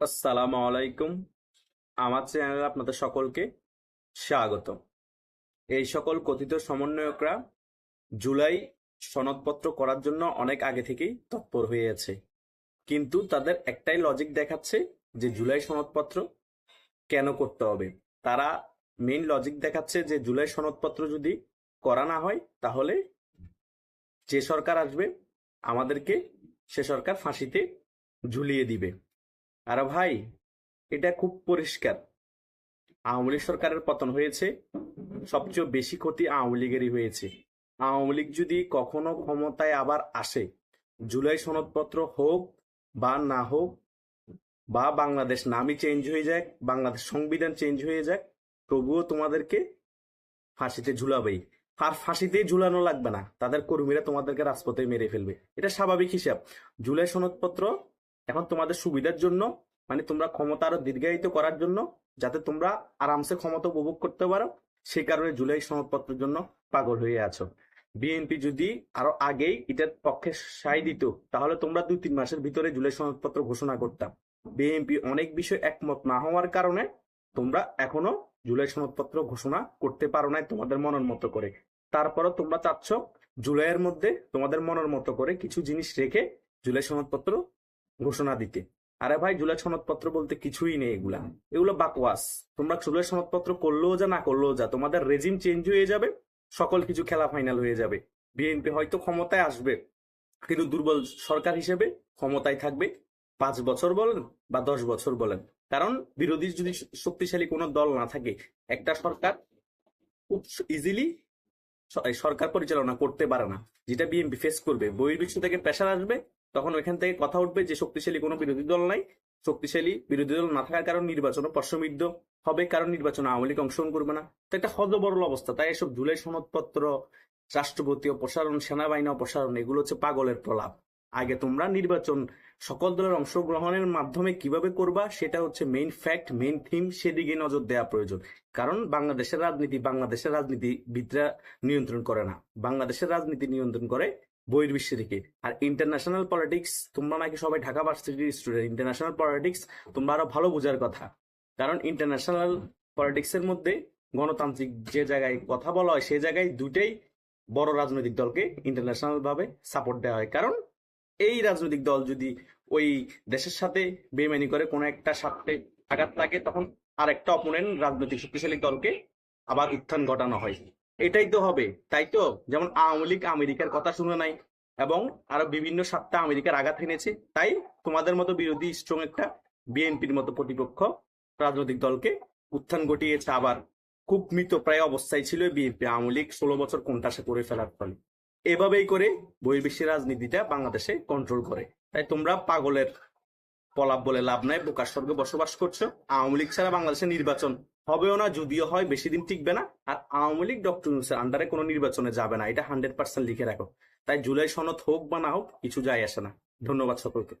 আসসালামু আলাইকুম। আমার চ্যানেলে আপনাদের সকলকে স্বাগত এই সকল কথিত সমন্বয়করা জুলাই সনদপত্র করার জন্য অনেক আগে থেকেই তৎপর হয়ে আছে। কিন্তু তাদের একটাই লজিক দেখাচ্ছে যে জুলাই সনদপত্র কেন করতে হবে। তারা মেইন লজিক দেখাচ্ছে যে জুলাই সনদপত্র যদি করা না হয়, তাহলে যে সরকার আসবে, আমাদেরকে সে সরকার ফাঁসিতে ঝুলিয়ে দিবে। আর ভাই, এটা খুব পরিষ্কার। আওয়ামী লীগ সরকারের পতন হয়েছে, সবচেয়ে বেশি ক্ষতি আওয়ামী লীগেরই হয়েছে। আওয়ামী লীগ যদি কখনো ক্ষমতায় আবার আসে, জুলাই সনদপত্র হোক বা না হোক, বা বাংলাদেশ নামই চেঞ্জ হয়ে যাক, বাংলাদেশ সংবিধান চেঞ্জ হয়ে যাক, তবুও তোমাদেরকে ফাঁসিতে ঝুলাবেই। আর ফাঁসিতেই ঝুলানো লাগবে না, তাদের কর্মীরা তোমাদেরকে রাজপথে মেরে ফেলবে। এটা স্বাভাবিক হিসাব। জুলাই সনদপত্র এখন তোমাদের সুবিধার জন্য মানে তোমরা ক্ষমতা আরও দীর্ঘায়িত করার জন্য, যাতে তোমরা আরামসে ক্ষমতা উপভোগ করতে পারো, সেই কারণে জুলাই সনদপত্রের জন্য পাগল হয়ে আছো। বিএনপি যদি আরও আগেই এটার পক্ষে সাই দিত, তাহলে তোমরা দুই তিন মাসের ভিতরে জুলাই সনদপত্র ঘোষণা করতাম। বিএনপি অনেক বিষয় একমত না হওয়ার কারণে তোমরা এখনও জুলাই সনদপত্র ঘোষণা করতে পারো নাই তোমাদের মনের মতো করে। তারপরও তোমরা চাচ্ছ জুলাইয়ের মধ্যে তোমাদের মনের মতো করে কিছু জিনিস রেখে জুলাই সনদপত্র ঘোষণা দিতে। আরে ভাই জুলাই সনদপত্র বলতে কিছুই নেই এগুলা। এগুলো বাকওয়াস। তোমরা জুলাই সনদপত্র করলেও যা, না করলেও যা, তোমাদের রেজিম চেঞ্জ হয়ে যাবে, সকল কিছু খেলা ফাইনাল হয়ে যাবে। বিএনপি হয়তো ক্ষমতায় আসবে, কিন্তু দুর্বল সরকার হিসেবে ক্ষমতায় থাকবে। পাঁচ বছর বলেন বা দশ বছর বলেন। কারণ বিরোধী যদি শক্তিশালী কোনো দল না থাকে, একটা সরকার খুব ইজিলি সরকার পরিচালনা করতে পারে না, যেটা বিএনপি ফেস করবে। বহির্বিশ্ব থেকে প্রেশার আসবে তখন ওইখান থেকে কথা উঠবে যে শক্তিশালী কোনো বিরোধী দল নাই। শক্তিশালী বিরোধী দল না থাকার কারণে নির্বাচনও প্রশ্নবিদ্ধ হবে, কারণ নির্বাচন আওয়ামী লীগ অংশগ্রহণ করবে না। তো একটা হজবরল অবস্থা। তাই এসব জুলাই সনদপত্র, রাষ্ট্রপতি অপসারণ সেনাবাহিনী অপসারণ এগুলো হচ্ছে পাগলের প্রলাপ। আগে তোমরা নির্বাচন সকল দলের অংশগ্রহণের মাধ্যমে কীভাবে করবা, সেটা হচ্ছে মেইন ফ্যাক্ট মেইন থিম সেদিকে নজর দেওয়া প্রয়োজন। কারণ বাংলাদেশের রাজনীতি বাংলাদেশের রাজনীতিবিদরা নিয়ন্ত্রণ করে না। বাংলাদেশের রাজনীতি নিয়ন্ত্রণ করে বহির্বিশ্ব থেকে। আর ইন্টারন্যাশনাল পলিটিক্স তোমরা নাকি সবাই ঢাকা ভার্সিটির স্টুডেন্ট ইন্টারন্যাশনাল পলিটিক্স তোমরা আরও ভালো বোঝার কথা। কারণ ইন্টারন্যাশনাল পলিটিক্স এর মধ্যে গণতান্ত্রিক যে জায়গায় কথা বলা হয় সেই জায়গায় দুইটাই বড় রাজনৈতিক দলকে ইন্টারন্যাশনাল ভাবে সাপোর্ট দেওয়া হয়। কারণ এই রাজনৈতিক দল যদি ওই দেশের সাথে বেমানি করে, কোনো একটা স্বার্থে আঘাত লাগে, তখন আরেকটা অপোনেন্ট রাজনৈতিক শক্তিশালী দলকে আবার উত্থান ঘটানো হয়। এটাই তো হবে, তাই তো? যেমন আওয়ামী লীগ আমেরিকার কথা শুনে নাই, এবং আরও বিভিন্ন স্বার্থে আমেরিকার আঘাত এনেছে, তাই তোমাদের মতো বিরোধী স্ট্রং একটা বিএনপির মতো প্রতিপক্ষ রাজনৈতিক দলকে উত্থান ঘটিয়েছে আবার। খুব মৃত প্রায় অবস্থায় ছিল বিএনপি, আওয়ামী লীগ ষোলো বছর কোনটাসে করে ফেলার ফলে। এভাবেই করে বহির্বিশ্বের রাজনীতিটা বাংলাদেশে কন্ট্রোল করে। তাই তোমরা পাগলের পলাপ বলে লাভ নাই, বোকার স্বর্গে বসবাস করছ, আওয়ামী লীগ ছাড়া বাংলাদেশে নির্বাচন হবেও না, যদিও হয়, বেশি দিন টিকবে না। আর আওয়ামী লীগ ডক্টর ইউনুসের আন্ডারে কোনো নির্বাচনে যাবে না। এটা হান্ড্রেড পার্সেন্ট লিখে রাখো। তাই জুলাই সনদ হোক বা না হোক, কিছু যায় আসে না। ধন্যবাদ সকলকে।